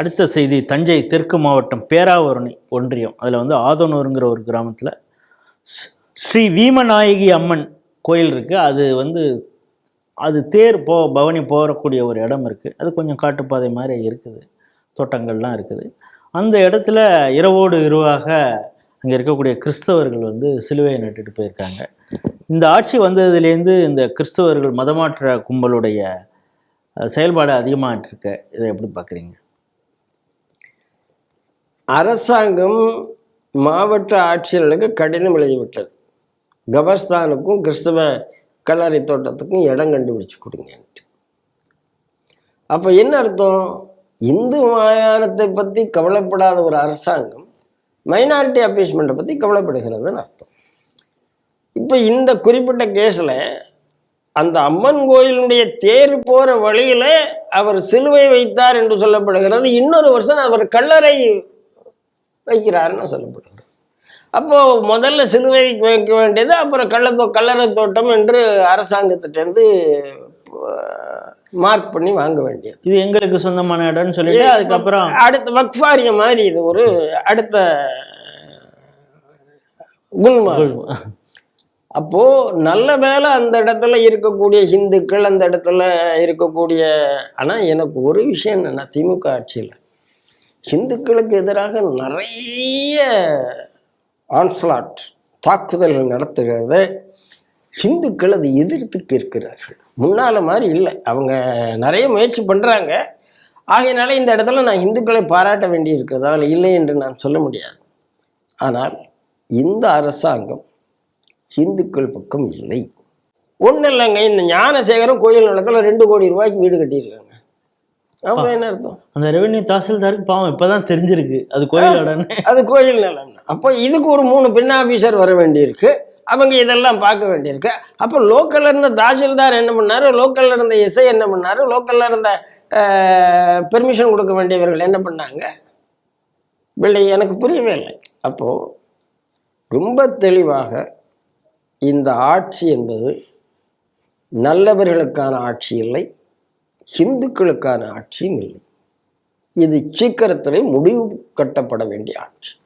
அடுத்த செய்தி தஞ்சை தெற்கு மாவட்டம் பேராவூரணி ஒன்றியம். அதில் வந்து ஆதனூருங்கிற ஒரு கிராமத்தில் ஸ்ரீ வீமநாயகி அம்மன் கோயில் இருக்குது அது வந்து அது தேர் போ பவனி போகக்கூடிய ஒரு இடம் இருக்குது அது கொஞ்சம் காட்டுப்பாதை மாதிரி இருக்குது. தோட்டங்கள்லாம் இருக்குது. அந்த இடத்துல இரவோடு இரவாக அங்கே இருக்கக்கூடிய கிறிஸ்தவர்கள் வந்து சிலுவையை நட்டுட்டு போயிருக்காங்க. இந்த ஆட்சி வந்ததுலேருந்து இந்த கிறிஸ்தவர்கள் மதமாற்ற கும்பலுடைய செயல்பாடு அதிகமாகிட்டு இருக்க. இதை எப்படி பார்க்குறீங்க அரசாங்கம் மாவட்ட ஆட்சியர்களுக்கு கடினம் எழுதிவிட்டது. கபர்ஸ்தானுக்கும் கிறிஸ்தவ கல்லறை தோட்டத்துக்கும் இடம் கண்டுபிடிச்சு கொடுங்கன்ட்டு. அப்போ என்ன அர்த்தம்? இந்து மாயானத்தை பற்றி கவலைப்படாத ஒரு அரசாங்கம் மைனாரிட்டி அப்பீஸ்மெண்ட்டை பற்றி கவலைப்படுகிறதுன்னு அர்த்தம். இப்போ இந்த குறிப்பிட்ட கேஸில் அந்த அம்மன் கோயிலுடைய தேர் போகிற வழியில் அவர் சிலுவை வைத்தார் என்று சொல்லப்படுகிறது. இன்னொரு வருஷம் அவர் கல்லறை வைக்கிறாருன்னு சொல்லப்படுகிறது அப்போ முதல்ல சிலுவை வைக்க வேண்டியது அப்புறம் கள்ளத்தோ கல்லறை தோட்டம் என்று அரசாங்கத்திட்டேருந்து மார்க் பண்ணி வாங்க வேண்டியது. இது எங்களுக்கு சொந்தமான இடம்னு சொல்லிட்டு அதுக்கப்புறம் அடுத்த வக்ஃபாரிய மாதிரி இது ஒரு அடுத்த குல்மா. அப்போ நல்ல வேளை அந்த இடத்துல இருக்கக்கூடிய இந்துக்கள் அந்த இடத்துல இருக்கக்கூடிய ஆனா எனக்கு ஒரு விஷயம் என்னன்னா திமுக ஆட்சியில் இந்துக்களுக்கு எதிராக நிறைய ஆன்ஸ்லாட் தாக்குதல்கள் நடத்துகிறத இந்துக்கள் அதை எதிர்த்து கேட்கிறார்கள். முன்னால் மாதிரி இல்லை. அவங்க நிறைய முயற்சி பண்ணுறாங்க ஆகையினால இந்த இடத்துல நான் இந்துக்களை பாராட்ட வேண்டியிருக்கிறதால இல்லை என்று நான் சொல்ல முடியாது. ஆனால் இந்த அரசாங்கம் இந்துக்கள் பக்கம் இல்லை. ஒன்றும் இல்லைங்க. இந்த ஞானசேகரம் கோயில் நிலத்தில் ரெண்டு கோடி ரூபாய்க்கு வீடு கட்டியிருக்காங்க. என்ன அர்த்தம்? அந்த ரெவென்யூ தாசில்தாருக்கு பாவம் இப்பதான் தெரிஞ்சிருக்கு. அது கோயில் இடம்னு அது கோயில் நிலம் அப்போ இதுக்கு ஒரு மூணு பெண் ஆஃபீஸர் வர வேண்டியிருக்கு. அவங்க இதெல்லாம் பார்க்க வேண்டியிருக்கு. அப்போ லோக்கல்ல இருந்த தாசில்தார் என்ன பண்ணாரு? லோக்கல்ல இருந்த எஸ்ஐ என்ன பண்ணாரு? லோக்கல்ல இருந்த பெர்மிஷன் கொடுக்க வேண்டியவர்கள் என்ன பண்ணாங்க? இல்லை எனக்கு புரியவே இல்லை. அப்போ ரொம்ப தெளிவாக இந்த ஆட்சி என்பது நல்லவர்களுக்கான ஆட்சி இல்லை. ஹிந்துக்களுக்கான ஆட்சியும் இல்லை. இது சீக்கிரத்திலே முடிவு கட்டப்பட வேண்டிய ஆட்சி.